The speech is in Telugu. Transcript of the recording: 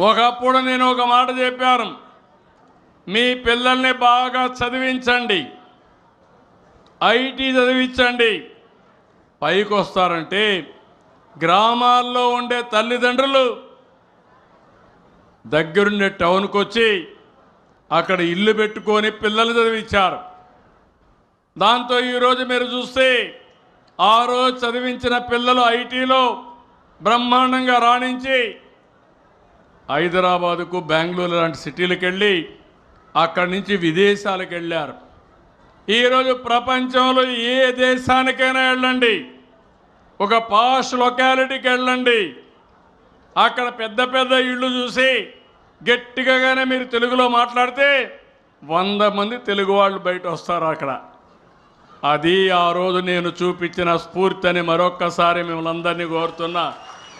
ఒకప్పుడు నేను ఒక మాట చెప్పాను. మీ పిల్లల్ని బాగా చదివించండి. ఐటీ చదివించండి. పైకి వస్తారంటే గ్రామాల్లో ఉండే తల్లిదండ్రులు దగ్గరుండే టౌన్కి వచ్చి అక్కడ ఇల్లు పెట్టుకొని పిల్లలు చదివించారు. దాంతో ఈరోజు మీరు చూస్తే ఆ రోజు చదివించిన పిల్లలు ఐటీలో బ్రహ్మాండంగా రాణించి హైదరాబాదుకు బెంగళూరు లాంటి సిటీలకు వెళ్ళి అక్కడి నుంచి విదేశాలకు వెళ్ళారు ఈరోజు ప్రపంచంలో ఏ దేశానికైనా వెళ్ళండి. ఒక పాష్ లొకాలిటీకి వెళ్ళండి. అక్కడ పెద్ద పెద్ద ఇళ్ళు చూసి గట్టిగానే మీరు తెలుగులో మాట్లాడితే వంద మంది తెలుగు వాళ్ళు బయట వస్తారు అక్కడ. అది ఆ రోజు నేను చూపించిన స్ఫూర్తి అని మరొక్కసారి మిమ్మల్ని అందరినీ కోరుతున్నా.